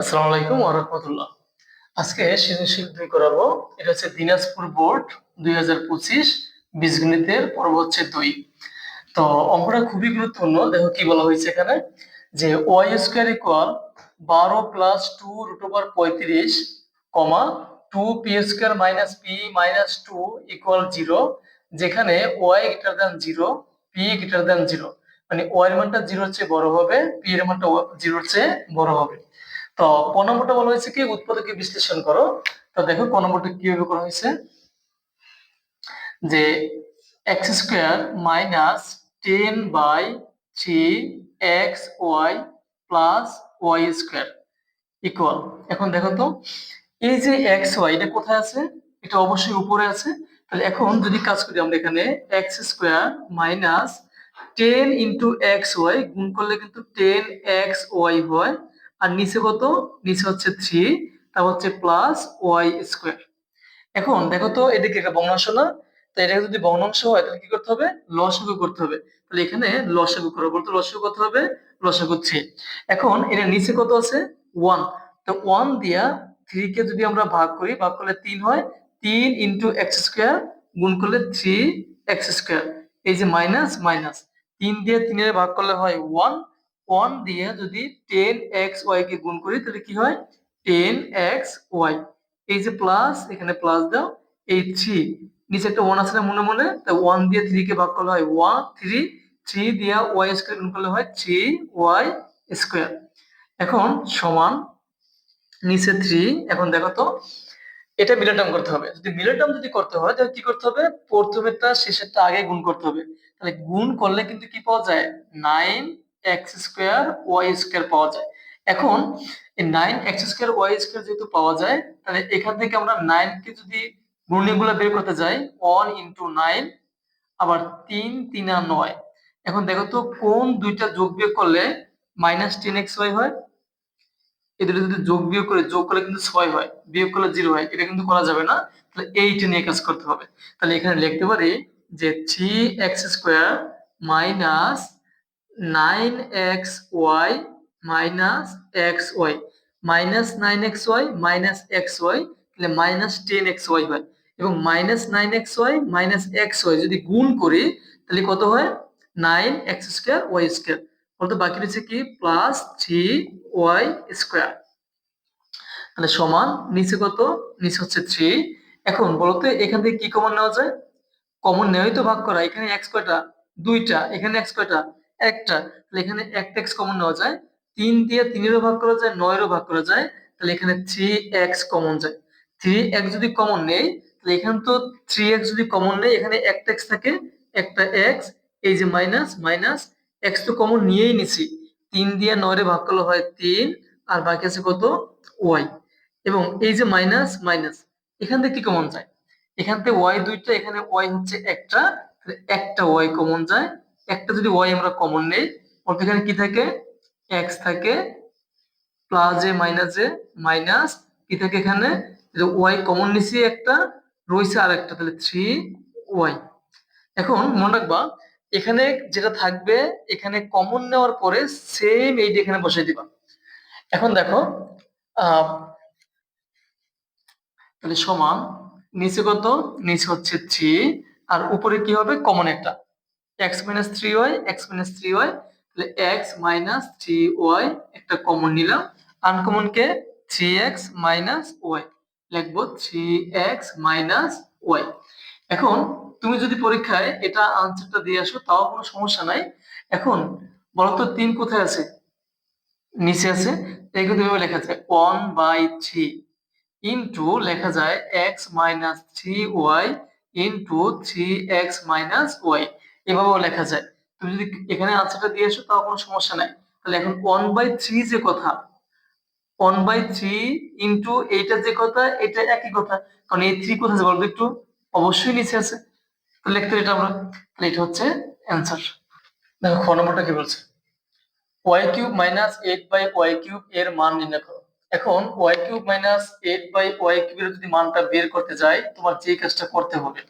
আসসালামু আলাইকুম ওরহমতুল্লাহ আজকে সৃজনশীল দুই করাবো। এটা হচ্ছে দিনাজপুর বোর্ড দুই হাজার পঁচিশ বীজগণিতের পর্ব হচ্ছে দুই। তো অঙ্কটা খুবই গুরুত্বপূর্ণ, দেখো কি বলা হয়েছে এখানে, যে ওয়াই স্কোয়ার ইকুয়াল বারো প্লাস টু রুট ওভার পঁয়ত্রিশ comma two P square minus P minus two equal zero, যেখানে Y greater than zero, P greater than zero. মানে ওয়াই এর মানটা জিরোর চেয়ে বড় হবে, পি এর মানটা জিরোর চেয়ে বড় হবে। তো ক নম্বরটা বলা হয়েছে কি? উৎপাদকে বিশ্লেষণ করো। তো দেখো ক নম্বরটা কীভাবে করা হয়েছে? যে X square minus ten by three X Y plus Y square equal এখন দেখো তো, এই যে এক্স ওয়াই এটা কোথায় আছে? এটা অবশ্যই উপরে আছে। তাহলে এখন যদি কাজ করি আমরা এখানে X square minus ten into X Y গুণ করলে কিন্তু টেন এক্স ওয়াই হয়। আর নিচে কত? নিচে হচ্ছে থ্রি তারপর হচ্ছে প্লাস ওয়াই স্কোয়ার এখন দেখো তো এদিকে একটা ভগ্নাংশ না? তো এটাকে যদি ভগ্নাংশ হয়, তাহলে কি করতে হবে? লসাগু করতে হবে। তাহলে এখানে লসাগু করো, বলতো লসাগু কত হবে, লসাগু থ্রি এখন এটা নিচে কত আছে? ওয়ান তো ওয়ান দিয়া থ্রি কে যদি আমরা ভাগ করি, ভাগ করলে তিন হয়। তিন ইন্টু এক্স স্কোয়ার গুণ করলে থ্রি এক্স স্কোয়ার এই যে মাইনাস মাইনাস তিন দিয়ে তিনের ভাগ করলে হয় ওয়ান ওয়ান দিয়ে যদি টেন এক্স ওয়াই কে গুণ করি, তাহলে কি হয়? টেন এক্স ওয়াই এই যে প্লাস এখানে প্লাস দাও, এই থ্রি নিচে একটা ওয়ান আছে না মনে মনে? তা ওয়ান দিয়ে থ্রি কে ভাগ করলে হয় ওয়ান থ্রি থ্রি দিয়া ওয়াই স্কোয়ার গুণ করলে হয় থ্রি ওয়াই স্কোয়ার এখন সমান নিচে থ্রি এখন দেখো তো, এটা মিলে টার্ম করতে হবে। যদি মিলে টার্ম যদি করতে হয়, তাহলে কি করতে হবে? প্রথমেরটা শেষেরটা আগে গুণ করতে হবে। তাহলে গুণ করলে কিন্তু কি পাওয়া যায়? Nine X square Y square পাওয়া যায়। এখন এই nine X square Y square যেহেতু পাওয়া যায়, তাহলে এখান থেকে আমরা নাইন কে যদি গুণনীয়গুলো বের করতে যাই ওয়ান ইন্টু নাইন আবার তিন তিন আর নয়। এখন দেখো তো কোন দুইটা যোগ বিয়োগ করলে মাইনাস টেন এক্স ওয়াই হয়? এদের যদি যোগ বিয়োগ করে, যোগ করলে কিন্তু ছয় হয়, বিয়োগ করলে জিরো হয়, এটা কিন্তু করা যাবে না। তাহলে এইটা নিয়ে কাজ করতে হবে। তাহলে এখানে লিখতে পারি যে three X square minus nine X Y minus X Y minus nine X Y minus X Y তাহলে মাইনাস টেন এক্স ওয়াই হয়। এবং minus nine X Y minus X Y যদি গুণ করি, তাহলে কত হয়? Nine X square Y square বলতো বাকি রয়েছে কি? প্লাস থ্রি ওয়াই স্কোয়ার তাহলে সমান নিচে কত? নিচে হচ্ছে থ্রি এখন বলতো এখান থেকে কি কমন নেওয়া যায়? কমন নেওয়াই তো ভাগ করা। এখানে এক্স কয়টা? দুইটা। এখানে এক্স কয়টা? একটা, তাহলে এখানে একটা এক্স কমন নেওয়া যায়, তিন দিয়ে তিনেরও ভাগ করা যায় নয়েরও ভাগ করা যায়, তাহলে এখানে থ্রি এক্স কমন যায়। থ্রি এক্স যদি কমন নেই, তাহলে এখানে তো থ্রি এক্স যদি কমন নেই, এখানে একটা এক্স থাকে, একটা এক্স এই যে মাইনাস মাইনাস এক্স তো কমন নিয়েই নিছি। তিন দিয়ে নয়রে ভাগ করলে হয় তিন, আর বাকি আছে কত? ওয়াই এবং এই যে মাইনাস মাইনাস এখান থেকে কি কমন যায়? এখান থেকে ওয়াই দুইটা, এখানে ওয়াই হচ্ছে একটা একটা ওয়াই কমন যায়। একটা যদি ওয়াই আমরা কমন নেই অর্থাৎ এখানে কি থাকে? এক্স থাকে plus A minus A minus কি থাকে এখানে? ওয়াই কমন নিছি একটা, রয়েছে আর একটা তাহলে থ্রি ওয়াই এখন মনে রাখবা, এখানে যেটা থাকবে, এখানে কমন নেওয়ার পরে সেম এইটা এখানে বসিয়ে দিবা। এখন দেখো তাহলে সমান, নিচে কত? নিচে হচ্ছে থ্রি আর উপরে কি হবে? কমন একটা। X minus three Y X minus three Y তাহলে এক্স মাইনাস থ্রি ওয়াই একটা কমন নিলাম। আনকমন কে? থ্রি এক্স মাইনাস ওয়াই লিখব থ্রি এক্স মাইনাস ওয়াই এখন তুমি যদি পরীক্ষায় এটা আনসারটা দিয়ে আসো, তাও কোনো সমস্যা নাই। এখন বলতো তিন কোথায় আছে? নিচে আছে। তাই কিন্তু এভাবে লেখা যায় ওয়ান বাই থ্রি ইন্টু লেখা যায় X minus three Y into three X minus Y এভাবেও লেখা যায়। তুমি যদি এখানে আনসারটা দিয়ে আসো তাও কোনো সমস্যা নাই। তাহলে এখন ওয়ান বাই থ্রি যে কথা ওয়ান বাই থ্রি ইন্টু এইটা যে কথা, এটা একই কথা। কারণ এই থ্রি কোথায় বলতো একটু? অবশ্যই নিচে আছে। তো লিখতে এটা আমরা তাহলে এটা হচ্ছে অ্যান্সার দেখো, খ নম্বরটা কি বলছে? Y cube minus eight by Y cube এর মান নির্ণয় করো। এখন Y cube minus eight by Y কিউবের যদি মানটা বের করতে যাই, তোমার যে কাজটা করতে হবে।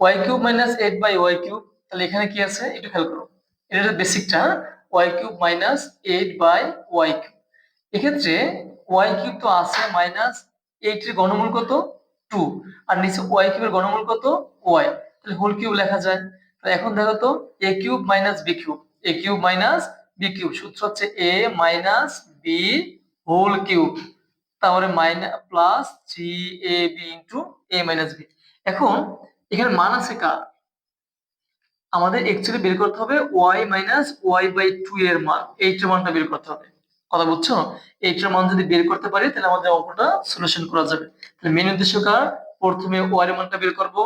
Y cube minus eight by Y cube তাহলে এখানে কি আছে? একটু খেয়াল করো। এটা বেসিকটা। Y cube minus eight by Y cube এক্ষেত্রে ওয়াই কিউব তো আছে মাইনাস এইটের গণমূল কত? টু আর নিচে ওয়াই কিউবের গণমূল কত? ওয়াই তাহলে হোল কিউব লেখা যায়। তাহলে এখন দেখো তো A cube minus B cube A cube minus B cube সূত্র হচ্ছে A minus B whole cube তাহলে minus plus three A B into A minus B এখন এখানে মান আছে কার? আমাদের অ্যাকচুয়ালি বের করতে হবে Y minus Y by two এর মান এইটার মানটা বের করতে হবে। কথা বুঝছ? এইটার মান যদি বের করতে পারি, তাহলে আমাদের অঙ্কটা সলিউশন করা যাবে। তাহলে মেন উদ্দেশ্য কার? প্রথমে ওয়াই এর মানটা বের করব।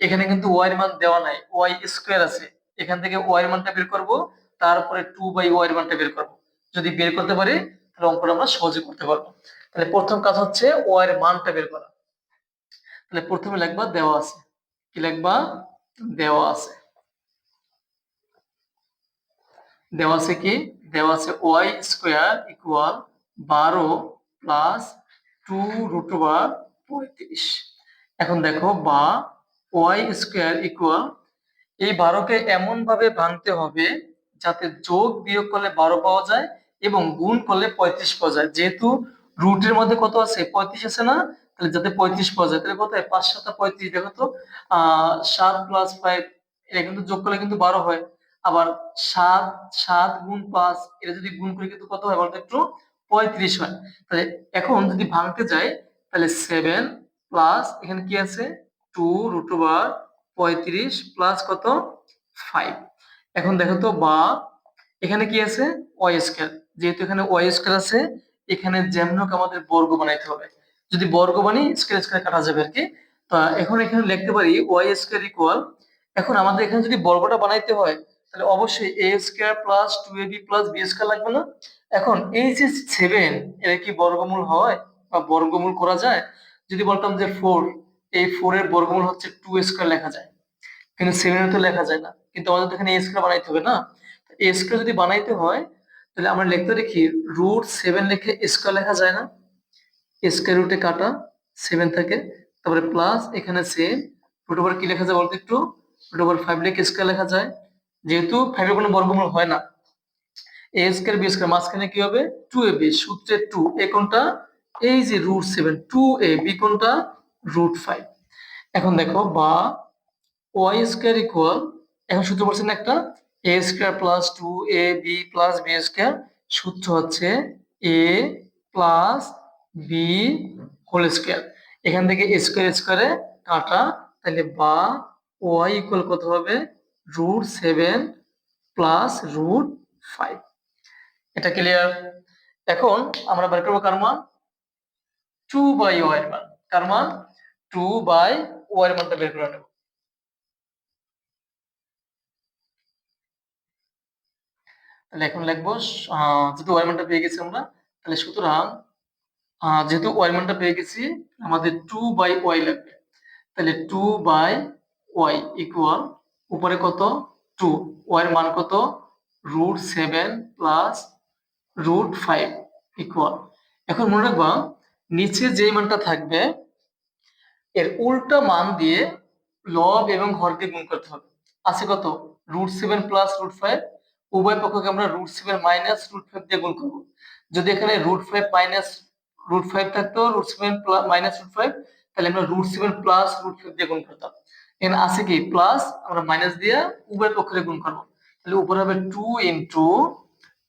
এখানে কিন্তু ওয়াই এর মান দেওয়া নাই ওয়াই স্কোয়ার আছে। এখান থেকে ওয়াই এর মানটা বের করব, তারপরে টু বাই ওয়াই এর মানটা বের করব। যদি বের করতে পারি, তাহলে অঙ্কটা আমরা সহজে করতে পারব। তাহলে প্রথম কাজ হচ্ছে ওয়াই এর মানটা বের করা। তাহলে প্রথমে লিখবা দেওয়া আছে। কি লিখবা? দেওয়া আছে। দেওয়া কি? দেওয়া ওয়াই স্কোয়ার ইকুয়াল বারো প্লাস টু রুট ওভার পঁয়ত্রিশ। এখন দেখো বা ওয়াই স্কোয়ার ইকুয়াল এই বারোকে এমন ভাবে ভাঙতে হবে যাতে যোগ বিয়োগ করলে বারো পাওয়া যায় এবং গুণ করলে পঁয়ত্রিশ পাওয়া যায়। যেহেতু রুটের মধ্যে কত আছে? পঁয়ত্রিশ আছে না? তাহলে যাতে পঁয়ত্রিশ পাওয়া যায়, তাহলে কত? পাঁচ সাত পঁয়ত্রিশ, দেখো তো, আহ, সাত প্লাস ফাইভ এটা কিন্তু যোগ করলে কিন্তু বারো হয়। আবার সাত সাত গুণ পাঁচ, এটা যদি গুণ করি কিন্তু কত হয় বলতো একটু পঁয়ত্রিশ হয়। তাহলে এখন যদি ভাঙতে যাই, তাহলে সেভেন প্লাস এখানে কি আছে? টু রুট ওভার পঁয়ত্রিশ প্লাস কত? ফাইভ এখন দেখো তো বা, এখানে কি আছে? ওয়াই স্কোয়ার যেহেতু এখানে ওয়াই স্কোয়ার আছে, এখানে যেমনক আমাদের বর্গ বানাইতে হবে। যদি বর্গ বানি স্কোয়ার স্কোয়ার কাটা যাবে আর কি। তা এখন এখানে লিখতে পারি ওয়াই স্কোয়ার ইকুয়াল এখন আমাদের এখানে যদি বর্গটা বানাইতে হয় তাহলে অবশ্যই A square plus two A B plus B square লাগবে না। এখন এই যে সেভেন এর কি বর্গমূল হয় বা বর্গমূল করা যায়? যদি বলতাম যে ফোর এই ফোর এর বর্গমূল হচ্ছে টু স্কোয়ার লেখা যায়। কিন্তু সেভেন তো লেখা যায় না। কিন্তু আমাদের এখানে এ স্কোয়ার বানাইতে হবে না। এ স্কোয়ার যদি বানাইতে হয়, তাহলে আমরা লিখতে দেখি রুট সেভেন লিখে স্কোয়ার লেখা যায় না। স্কোয়ার রুটে কাটা সেভেন থাকে। তারপরে প্লাস এখানে সেম রুট ওভার কি লেখা যায় বলতো একটু? রুট ওভার ফাইভ লিখে স্কোয়ার লেখা যায়। যেহেতু ফাইভের কোনো বর্গমূল হয় না। এ স্কোয়ার বি স্কোয়ার মাঝখানে কি হবে? টু এ বি সূত্রে টু এ কোনটা? এই যে root seven two A B কোনটা? রুট ফাইভ এখন দেখো, বা ওয়াই স্কোয়ার ইকুয়াল এখন সূত্র বলছেন একটা? A square plus two A B plus B square সূত্র হচ্ছে A plus B whole square এখান থেকে স্কোয়ার স্কোয়ারে কাটা, তাহলে বা ওয়াই ইকুয়াল কত হবে? Root seven plus root five এটা ক্লিয়ার এখন আমরা বের করব কার মান? টু বাই ওয়াই এর মান। কার মান? টু বাই ওয়াই এর মানটা বের করে নেব। তাহলে এখন লিখব যেহেতু ওয়াই মানটা পেয়ে গেছি আমরা, তাহলে সুতরাং যেহেতু ওয়াই মানটা পেয়ে গেছি, আমাদের টু বাই ওয়াই লাগবে। তাহলে টু বাই ওয়াই ইকুয়াল উপরে কত? টু ওয়াই এর মান কত? Root seven plus root five equal এখন মনে রাখবা, নিচে যে মানটা থাকবে, এর উল্টা মান দিয়ে লব এবং হরকে গুণ করতে হবে। আছে কত? Root seven plus root five উভয় পক্ষকে আমরা root seven minus root five দিয়ে গুণ করব। যদি এখানে root five minus root five থাকতো root seven minus root five তাহলে আমরা root seven plus root five দিয়ে গুণ করতাম। এখানে আছে কি? প্লাস আমরা মাইনাস দিয়ে উভয় পক্ষে গুণ করব। তাহলে উপরে হবে two into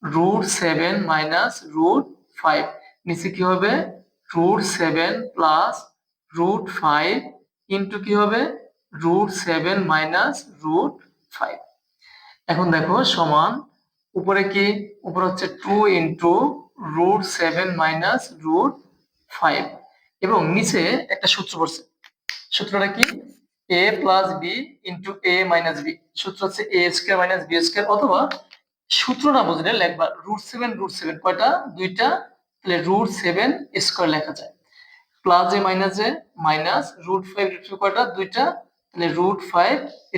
root seven minus root five নিচে কি হবে? Root seven plus root five into কি হবে? Root seven minus root five এখন দেখো সমান, উপরে কি? উপরে হচ্ছে two into root seven minus root five এবং নিচে একটা সূত্র পড়ছে। সূত্রটা কি? A plus B into A minus B সূত্র হচ্ছে A square minus B square অথবা সূত্র না বুঝলে লেখবা রুট সেভেন রুট সেভেন কয়টা? দুইটা। তাহলে রুট সেভেন স্কোয়ার লেখা যায়। Plus A minus A minus root five root কয়টা? দুইটা। তাহলে রুট ফাইভ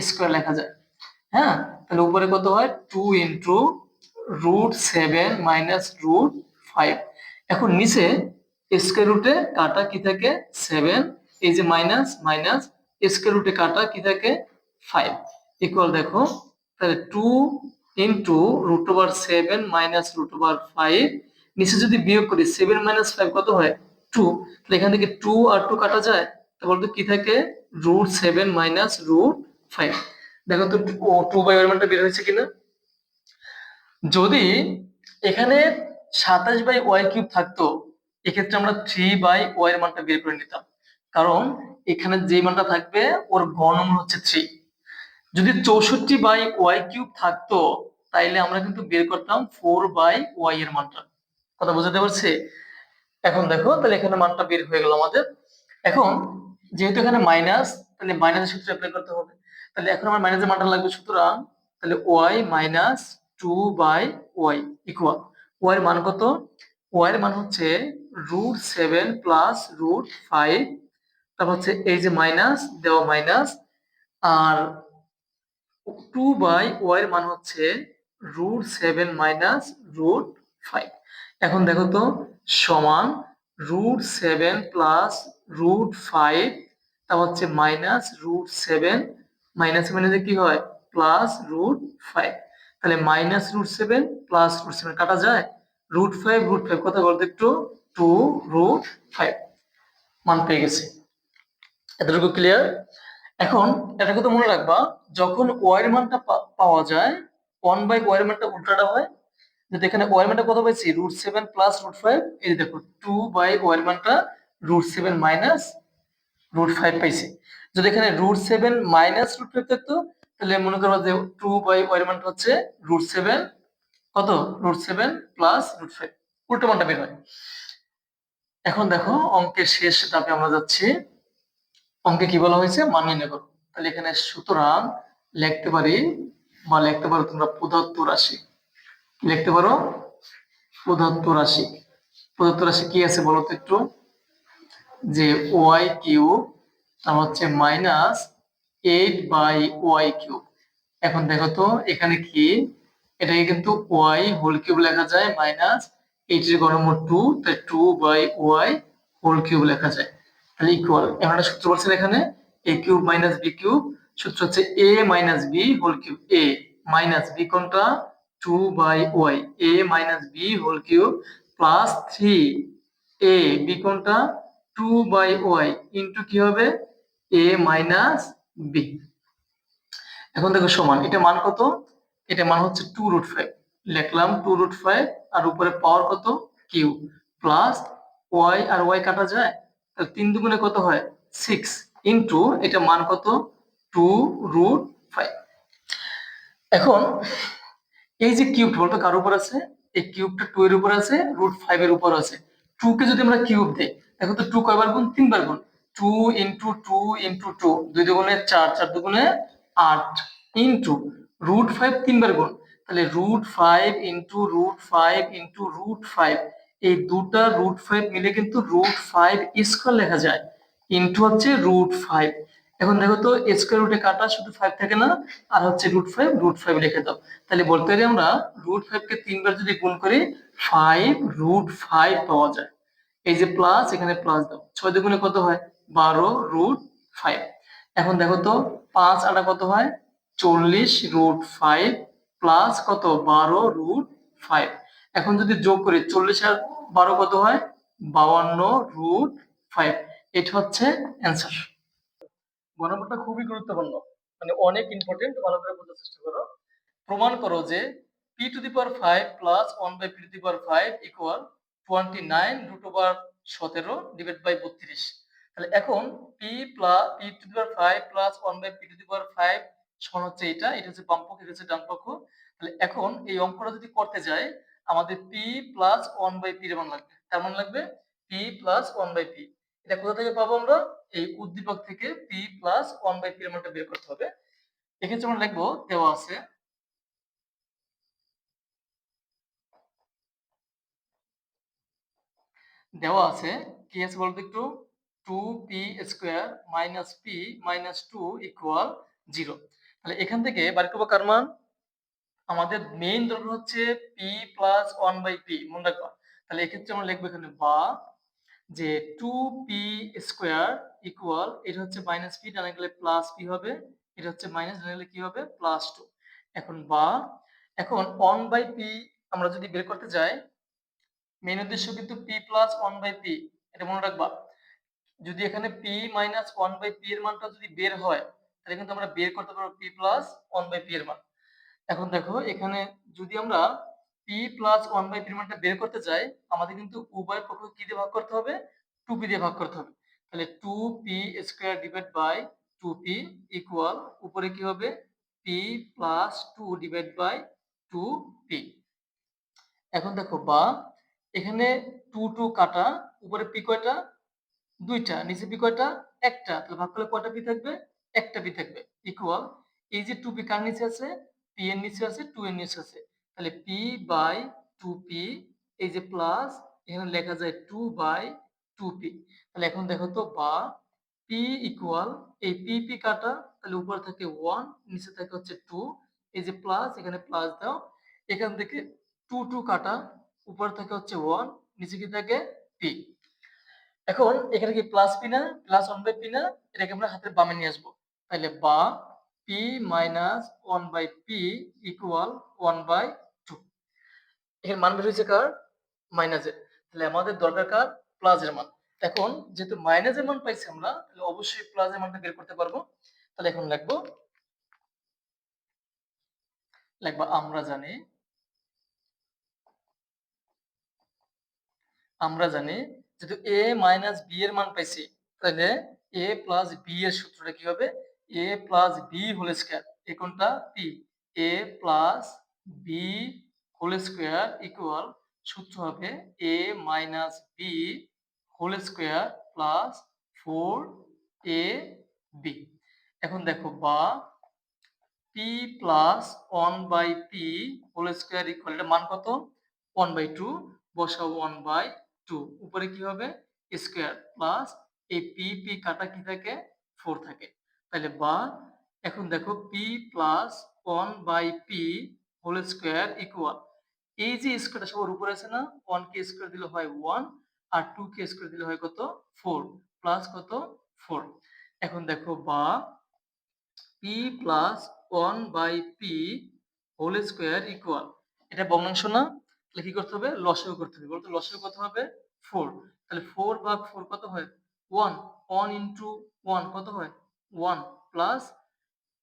স্কোয়ার লেখা যায়। হ্যাঁ? তাহলে উপরে কত হয়? Two into root seven minus root five এখন নিচে স্কোয়ার রুটে কাটা কি থাকে? সেভেন এই যে মাইনাস মাইনাস স্কোয়ার রুটে কাটা কি থাকে? ফাইভ ইকুয়াল দেখো, তাহলে two into root over seven minus root over five নিচে যদি বিয়োগ করি সেভেন মাইনাস ফাইভ কত হয়? টু তাহলে এখান থেকে টু আর টু কাটা যায়? তো বলতো কি থাকে? Root seven minus root five দেখো তো টু বাই ওয়ার মানটা বের হয়েছে কিনা? যদি এখানে সাতাশ বাই ওয়াই কিউব থাকতো, এক্ষেত্রে আমরা থ্রি বাই ওয়াই মানটা বের করে নিতাম। কারণ এখানে যে মানটা থাকবে, ওর গণমান হচ্ছে থ্রি যদি চৌষট্টি বাই ওয়াই কিউব থাকতো, তাইলে আমরা কিন্তু বের করতাম ফোর বাই ওয়াই এর মানটা। কথা বুঝতে পারছি? এখন দেখো, তাহলে এখানে মানটা বের হয়ে গেল আমাদের। এখন, যেহেতু এখানে মাইনাস তাহলে মাইনাসের সূত্র অ্যাপ্লাই করতে হবে। তাহলে এখন আমার মাইনাসের মানটা লাগবে সুতরাং, তাহলে Y minus two by Y equal Y এর মান কত? ওয়াই এর মান হচ্ছে root seven plus root five তারপর হচ্ছে এই যে মাইনাস দেওয়া মাইনাস আর টু বাই ওয়াই মান হচ্ছে root seven minus root five এখন দেখো তো, সমান root seven plus root five তারপর হচ্ছে মাইনাস রুট সেভেন মাইনাস মাইনাসে কি হয়? প্লাস রুট ফাইভ তাহলে minus root seven plus root seven কাটা যায়? রুট ফাইভ রুট ফাইভ কথা বলতে একটু টু রুট ফাইভ মান পেয়ে গেছে। এতটুকু ক্লিয়ার এখন এটা কথা মনে রাখবা, যখন ওয়াই এর মানটা পাওয়া যায় ওয়ান বাই ওয়াই এর মানটা উল্টাটা হয়। যদি এখানে ওয়াই এর মানটা কত পাইছি? Root seven plus root five এই দেখো টু বাই ওয়াই এর মানটা root seven minus root five পাইছি। যদি এখানে root seven minus root five থাকতো, তাহলে মনে করব যে টু বাই ওয়াই এর মানটা হচ্ছে রুট সেভেন কত? Root seven plus root five উল্টো মানটা বের হয়। এখন দেখো, অঙ্কের শেষ ধাপে আমরা যাচ্ছি। অঙ্কে কি বলা হয়েছে? মান নির্ণয় করো। তাহলে এখানে সুতরাং লিখতে পারি বা লিখতে পারো তোমরা পদার্থ রাশি। লিখতে পারো পদার্থ রাশি। পদার্থ রাশি কি আছে বলো তো একটু? যে ওয়াই কিউ, তার হচ্ছে minus eight by Y cube এখন দেখো তো, এখানে কি? এটাকে কিন্তু ওয়াই হোল কিউব লেখা যায়, মাইনাস এইটের গণমূল টু, তাই two by Y whole cube লেখা যায়। তাহলে ইকুয়াল এখন একটা সূত্র বলছেন এখানে A cube minus B cube সূত্র হচ্ছে A minus B whole cube A minus B কোনটা? Two by Y A minus B whole cube plus three A B কোনটা? টু বাই ওয়াই ইন্টু কি হবে? এ মাইনাস বি এখন দেখো সমান, এটা মান কত? এটা মান হচ্ছে টু রুট ফাইভ লিখলাম টু রুট ফাইভ আর উপরে পাওয়ার কত? কিউ প্লাস ওয়াই আর ওয়াই কাটা যায়? তিন দুগুণে কত হয়? সিক্স ইন্টু এটা মান কত? টু রুট ফাইভ এখন, এই যে কিউব বলতো কার উপর আছে? এই কিউবটা টু এর উপর আছে রুট ফাইভ এর উপর আছে। টু কে যদি আমরা কিউব দেই, দেখো তো টু কয়বার গুণ? তিনবার গুণ। Two into two into two দুই দুগুণে চার চার দুগুণে আট ইন্টু রুট ফাইভ তিনবার গুণ। তাহলে root five into root five into root five এই দুটা রুট ফাইভ মিলে কিন্তু রুট ফাইভ স্কোয়ার লেখা যায়। ইন্টু হচ্ছে রুট ফাইভ এখন দেখো তো স্কোয়ার রুটে কাটা, শুধু ফাইভ থাকে না, আর হচ্ছে রুট ফাইভ রুট ফাইভ লিখে দাও। তাহলে বলতে পারি আমরা রুট ফাইভ কে তিনবার যদি গুণ করি ফাইভ রুট ফাইভ পাওয়া যায়। এই যে প্লাস এখানে প্লাস দাও। ছয় দুগুণে কত হয়? বারো রুট ফাইভ এখন দেখো তো পাঁচ আটা কত হয়? চল্লিশ রুট ফাইভ প্লাস কত? বারো রুট ফাইভ এখন যদি যোগ করি, চল্লিশ আর বারো কত হয়? বাউান্ন রুট ফাইভ এটা হচ্ছে অ্যান্সার গণনাটা খুবই গুরুত্বপূর্ণ। মানে অনেক ইম্পর্টেন্ট ভালো করে বোঝার চেষ্টা করো। প্রমাণ করো যে P to the power five plus one by P to the power five equal twenty nine root over সতেরো ডিভাইড বাই বত্রিশ। তাহলে এখন P plus P to the power five plus one by P to the power five সমান হচ্ছে এটা এটা হচ্ছে বাম পক্ষ এটা হচ্ছে ডান পক্ষ তাহলে এখন এই অঙ্কটা যদি করতে যাই আমাদের P plus one by P এর মান লাগবে? তার লাগবে? P plus one by P এটা কোথা থেকে পাবো আমরা? এই উদ্দীপক থেকে P plus one by P মানটা বের করতে হবে। এক্ষেত্রে আমরা লিখব, দেওয়া আছে। দেওয়া আছে, কি আছে বলতো একটু? Two P square minus P minus two equal zero তাহলে এখান থেকে বার করব কার মান? আমাদের মেইন দরকার হচ্ছে P plus one by P মনে রাখবা তাহলে এক্ষেত্রে আমরা লিখব এখানে বা, যে টু পি স্কোয়ার ইকুয়াল এটা হচ্ছে মাইনাস পি ডানে গেলে প্লাস পি হবে, এটা হচ্ছে মাইনাস ডানে গেলে কি হবে? প্লাস টু এখন বা, এখন ওয়ান বাই পি আমরা যদি বের করতে যাই মেইন উদ্দেশ্য কিন্তু P plus one by P এটা মনে রাখবা। যদি এখানে P minus one by P এর মানটা যদি বের হয়, তাহলে কিন্তু আমরা বের করতে পারব P plus one by P এর মান। এখন দেখো, এখানে যদি আমরা P plus one by P মানটা বের করতে চাই, আমাদের কিন্তু উভয় পক্ষ কি দিয়ে ভাগ করতে হবে? টু পি দিয়ে ভাগ করতে হবে। তাহলে two P square divide by two P equal উপরে কি হবে? P plus two divide by two P এখন দেখো, বা এখানে টু টু কাটা, উপরে পি কয়টা? দুইটা, নিচে পি কয়টা? একটা। তাহলে ভাগ করলে কয়টা পি থাকবে? একটা পি থাকবে। ইকুয়াল এই যে টু পি কার নিচে আছে? পি এর নিচে আছে টু এর নিচে আছে। তাহলে পি বাই টু পি এই যে প্লাস এখানে লেখা যায় টু বাই টু পি তাহলে এখন দেখো তো, বা পি ইকুয়াল এই পি পি কাটা, তাহলে উপরে থাকে ওয়ান নিচে থাকে হচ্ছে টু এই যে প্লাস এখানে প্লাস দাও। এখান থেকে টু টু কাটা, উপরে থাকে হচ্ছে ওয়ান নিচে কি থাকে পি এখন এখানে কি প্লাস পি না? প্লাস ওয়ান বাই পি না? এটাকে আমরা হাতের বামে নিয়ে আসব। তাহলে বা P minus one by P equal one by two এখানে মান বের হয়েছে কার? মাইনাসের তাহলে আমাদের দরকার কার? প্লাসের মান। এখন যেহেতু মাইনাসের মান পাইছি আমরা, তাহলে অবশ্যই প্লাসের মানটা বের করতে পারব। তাহলে এখন লিখব। লিখব, আমরা জানি আমরা জানি, যেহেতু এ মাইনাস বি এর মান পাইছি, তাহলে এ প্লাস বি এর সূত্রটা কি হবে? A plus B whole square A কোনটা? P A plus B whole square equal সূত্র হবে A minus B whole square plus four A B এখন দেখো বা P plus one by P whole square equal এটা মান কত? ওয়ান বাই টু বসাও ওয়ান বাই টু উপরে কি হবে? স্কোয়ার প্লাস এই পি পি কাটা কি থাকে? ফোর থাকে। তাহলে বা, এখন দেখো P plus one by P whole square equal এই যে স্কোয়ারটা সবার উপরে আছে না ওয়ান কে স্কোয়ার দিলে হয় ওয়ান আর টু কে স্কোয়ার দিলে হয় কত? ফোর প্লাস কত? ফোর এখন দেখো বা P plus one by P whole square equal এটা ভগ্নাংশ না, তাহলে কি করতে হবে? লসেও করতে হবে। বলতো লসাগু কত হবে? ফোর তাহলে ফোর ভাগ ফোর কত হয়? ওয়ান ওয়ান ইন্টু ওয়ান কত হয়? ওয়ান প্লাস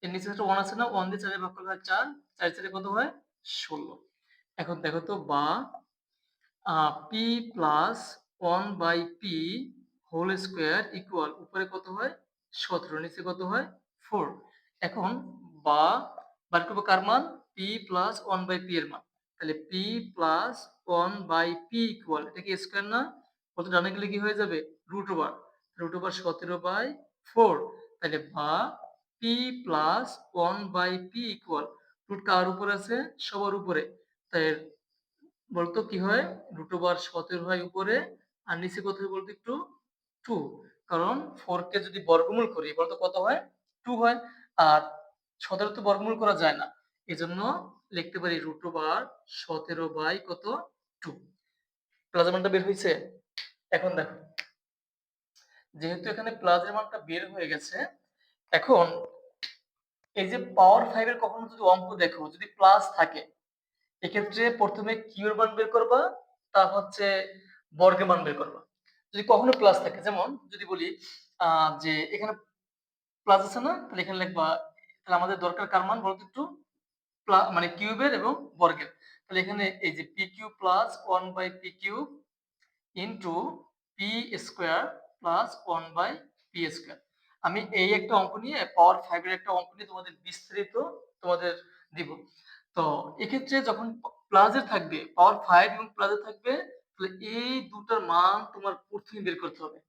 এর নিচে একটা ওয়ান আছে না ওয়ান দিয়ে চারে ভাগ করলে হয় চার চার চারে কত হয়? ষোলো। এখন দেখো তো, বা P plus one by P whole square equal উপরে কত হয়? সতেরো, নিচে কত হয়? ফোর এখন, বা বার করব কার মান? P plus one by P এর মান। তাহলে P plus one by P equal এটা কি স্কোয়ার না? কত ডানে গেলে কি হয়ে যাবে? রুট ওভার রুট ওভার সতেরো বাই ফোর তাহলে বা P plus one by P equal root কার উপরে আছে? সবার উপরে। তাই বলতো কি হয়? রুট ওভার সতেরো হয় উপরে, আর নিচে কত হয় বলতো একটু? টু কারণ ফোর কে যদি বর্গমূল করি, বলতো কত হয়? টু হয়। আর সতেরো তো বর্গমূল করা যায় না। এজন্য লিখতে পারি রুট ওভার সতেরো বাই কত? টু প্লাজের মানটা বের হয়েছে? এখন দেখো। যেহেতু এখানে প্লাজের মানটা বের হয়ে গেছে, এখন এই যে পাওয়ার ফাইভ এর কখনো যদি অঙ্ক দেখো, যদি প্লাস থাকে, এক্ষেত্রে প্রথমে কিউর মান বের করবা, তা হচ্ছে বর্গের মান বের করবা। যদি কখনো প্লাস থাকে, যেমন যদি বলি যে এখানে প্লাস আছে না, তাহলে এখানে লিখবা, তাহলে আমাদের দরকার কার মান বলতো একটু? মানে কিউবের এবং বর্গের। তাহলে এখানে এই যে P Q plus one by P cube into P square plus one by P square আমি এই একটা অঙ্ক নিয়ে পাওয়ার ফাইভের একটা অঙ্ক নিয়ে তোমাদের বিস্তারিত তোমাদের দিব। তো এক্ষেত্রে যখন প্লাজে থাকবে পাওয়ার ফাইভ এবং প্লাজে থাকবে, তাহলে এই দুটার মান তোমার প্রথমে বের করতে হবে।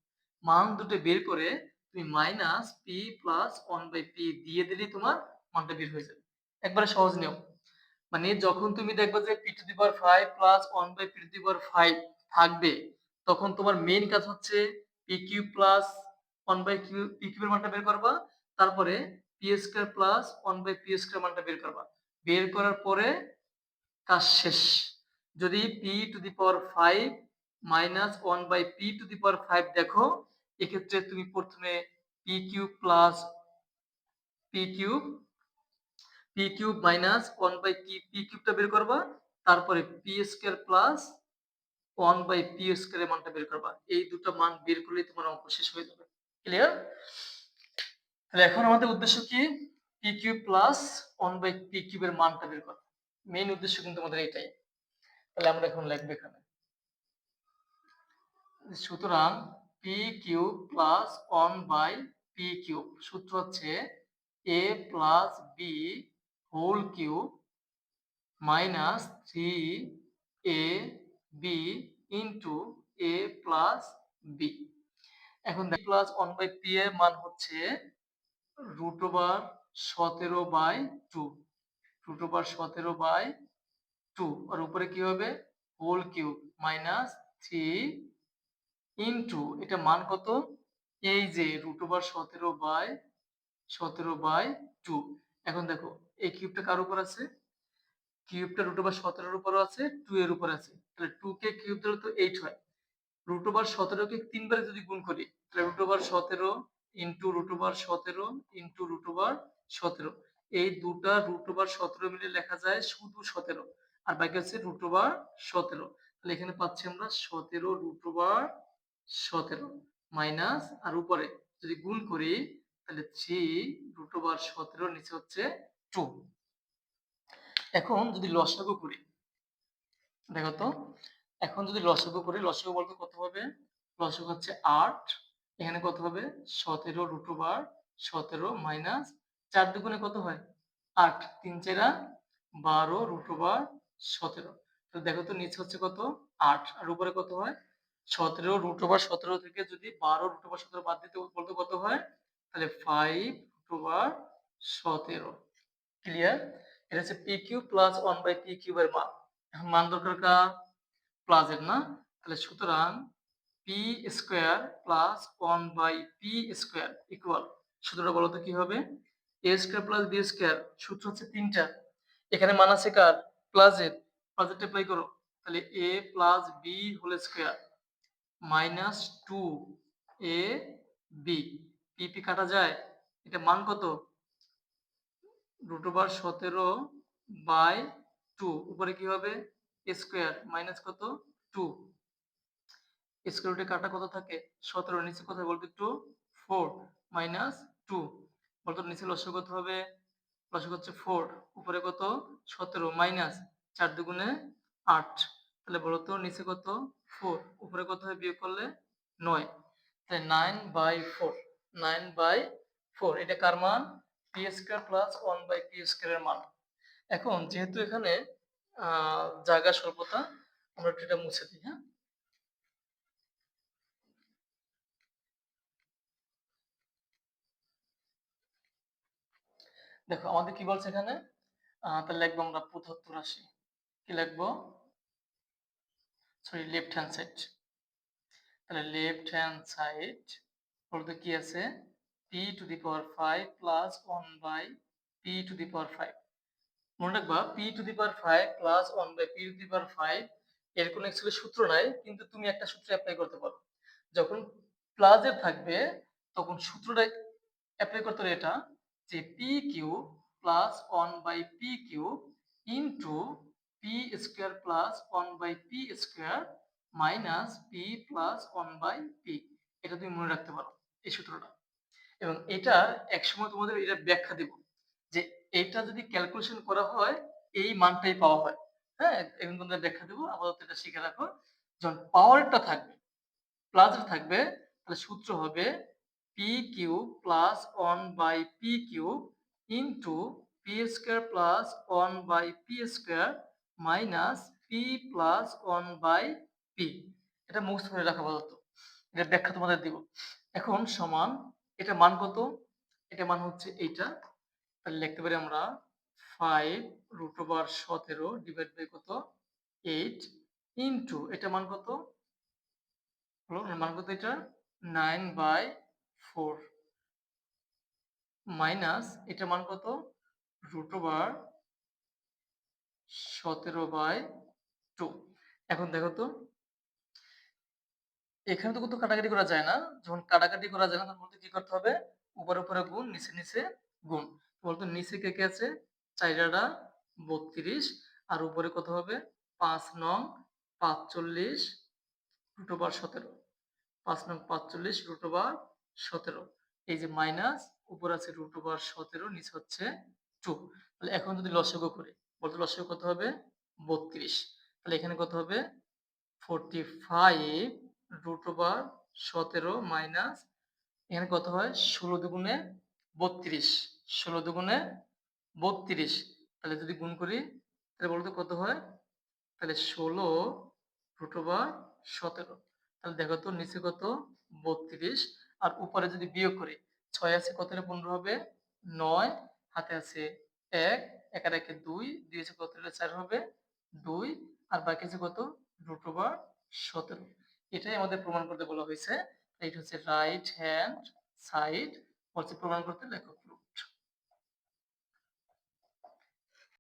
মান দুটো বের করে তুমি minus P plus one by P দিয়ে দিলেই তোমার মানটা বের হয়ে যাবে। একবারে সহজ নিয়ম। মানে যখন তুমি দেখবে যে P to the power five plus one by P to the power five থাকবে, তখন তোমার মেইন কাজ হচ্ছে P Q plus one by Q P মানটা বের করবা, তারপরে P square plus one by P square মানটা বের করবা। বের করার পরে কাজ শেষ। যদি P to the power five minus one by P to the power five দেখো, এক্ষেত্রে তুমি প্রথমে P cube plus P cube P cube minus one by P P বের করবা, তারপরে P square plus one by P স্কোয়ারের মানটা বের করবা। এই দুটো মান বের করলেই তোমার অঙ্ক শেষ হয়ে যাবে। ক্লিয়ার তাহলে এখন আমাদের উদ্দেশ্য কি? P cube plus one by P কিউবের মানটা বের করা। মেইন উদ্দেশ্য কিন্তু আমাদের এটাই। তাহলে আমরা এখন লিখব এখানে। সুতরাং P cube plus one by P cube. সূত্র হচ্ছে A plus B whole cube minus three A B into A plus B এখন প্লাস ওয়ান বাই পি এর মান হচ্ছে রুট ওভার সতেরো বাই টু রুট ওভার সতেরো বাই টু আর উপরে কি হবে? Whole cube minus three into এটা মান কত? এই যে রুট ওভার সতেরো বাই সতেরো বাই টু এখন দেখো, এই কিউবটা কার উপর আছে? কিউবটা রুট ওভার সতেরোর উপরও আছে টু এর উপর আছে। তাহলে টু কে কিউব দিলে তো এইট হয়। রুট ওভার সতেরোকে তিনবারে যদি গুণ করি, তাহলে রুট ওভার সতেরো ইন্টু রুট ওভার সতেরো ইন্টু রুট ওভার সতেরো। এই দুটা রুট ওভার সতেরো মিলে লেখা যায় শুধু সতেরো। আর বাকি হচ্ছে রুট ওভার সতেরো। তাহলে এখানে পাচ্ছি আমরা সতেরো রুট ওভার সতেরো মাইনাস আর উপরে। যদি গুণ করি, তাহলে থ্রি রুট ওভার সতেরো নিচে হচ্ছে টু এখন যদি লসাগু করি, দেখো তো, এখন যদি লসাগু করি, লসাগু বলতে কত হবে? লসাগু হচ্ছে আট, এখানে কত হবে? সতেরো রুট ওভার সতেরো মাইনাস চার দুগুণে কত হয়? আট, তিন চেরা বারো রুট ওভার সতেরো। দেখো তো নিচে হচ্ছে কত? আট, আর উপরে কত হয়? সতেরো রুট ওভার সতেরো থেকে যদি বারো রুট ওভার সতেরো বাদ দিতে বলতে কত হয়? তাহলে ফাইভ রুট ওভার সতেরো। ক্লিয়ার এটা হচ্ছে P Q plus one by P কিউবের মান। এখন মান দরকার কা প্লাসের না? তাহলে সুতরাং P square plus one by P square equal সূত্রটা বলতো কি হবে? A square plus B square সূত্র হচ্ছে তিনটা। এখানে মান আছে কার? প্লাসের প্লাসেরটা অ্যাপ্লাই করো। তাহলে A plus B whole square minus two A B P P কাটা যায়। এটা মান কত? রুট ওভার সতেরো বাই টু, উপরে কি হবে? স্কোয়ার, মাইনাস কত? টু। স্কোয়ার রুটে কাটা কত থাকে? সতেরো, নিচে কত বলতো একটু? Four, minus two. বলতো নিচে লসক কত হবে? লসক হচ্ছে ফোর, উপরে কত? সতেরো, মাইনাস চার দুগুণে আট। তাহলে বলতো নিচে কত? ফোর, উপরে কত হয়? বিয়োগ করলে নয়। তাহলে nine by four, nine by four, এটা কার মান? P square plus one by P স্কোয়ারের মান। এখন যেহেতু এখানে জায়গা স্বল্পতা, আমরা এটা মুছে দিই হ্যাঁ? দেখো, আমাদের কি বলছে এখানে? তাহলে লিখব আমরা পঁচাত্তর আশি। কি লিখব? সরি লেফট হ্যান্ড সাইড তাহলে লেফট হ্যান্ড সাইড বলতে কি আছে? P to the power five plus one by P to the power five মনে রাখবা P to the power five plus one by P to the power five এর কোনো actually সূত্র নাই, কিন্তু তুমি একটা সূত্র অ্যাপ্লাই করতে পারো। যখন প্লাসের থাকবে, তখন সূত্রটা অ্যাপ্লাই করতে হবে এটা, যে P Q plus one by P Q into P square plus one by P square minus P plus one by P এটা তুমি মনে রাখতে পারো, এই সূত্রটা। এবং এটা একসময় তোমাদের এটা ব্যাখ্যা দেব যে এটা যদি ক্যালকুলেশন করা হয়, এই মানটাই পাওয়া হয়। হ্যাঁ? এখন তোমাদের ব্যাখ্যা দেবো, আপাতত এটা শিখে রাখো। যখন পাওয়ারটা থাকবে প্লাসের থাকবে, তাহলে সূত্র হবে P Q plus one by P Q into P square plus one by P square minus P plus one by P এটা মুখস্থ করে রাখা বলতো এটা ব্যাখ্যা তোমাদের দিব। এখন সমান এটা মান কত? এটা মান হচ্ছে এইটা। তাহলে লিখতে পারি আমরা ফাইভ রুট ওভার সতেরো ডিভাইড বাই কত? এইট ইন্টু এটা মান কত? হলো মান কত এটা নাইন বাই ফোর মাইনাস এটা মান কত? রুট ওভার সতেরো বাই টু এখন দেখো তো এখানে তো কিন্তু কাটাকাটি করা যায় না। যখন কাটাকাটি করা যায় না, তখন বলতে কি করতে হবে? উপরে উপরে গুণ, নিচে নিচে গুণ। বলতো নিচে কে কে আছে? চাইরাটা বত্রিশ। আর উপরে কত হবে? পাঁচ নং, পাঁচচল্লিশ, রুট সতেরো। পাঁচ নং, পাঁচচল্লিশ, রুট ওভার সতেরো। এই যে মাইনাস, উপর আছে রুট ওভার সতেরো, নিচ হচ্ছে টু। তাহলে এখন যদি লসগো করে, বলতে লসগো কত হবে? বত্রিশ। তাহলে এখানে কত হবে? ফোরটি ফাইভ রুট ওভার সতেরো মাইনাস এখানে কত হয়? ষোলো দুগুণে বত্রিশ। ষোলো দুগুণে বত্রিশ। তাহলে যদি গুণ করি, তাহলে বলতো কত হয়? তাহলে ষোলো রুট ওভার সতেরো। তাহলে দেখো তো, নিচে কত? বত্রিশ। আর উপরে যদি বিয়োগ করি, ছয় আছে কত হলে পনেরো হবে? নয়। হাতে আছে এক একার একে দুই। দুই আছে কত হলে চার হবে? দুই। আর বাকি আছে কত? রুট ওভার সতেরো। এটাই আমাদের প্রমাণ করতে বলা হয়েছে। এটা হচ্ছে রাইট হ্যান্ড সাইড বলছে প্রমাণ করতে লেখো।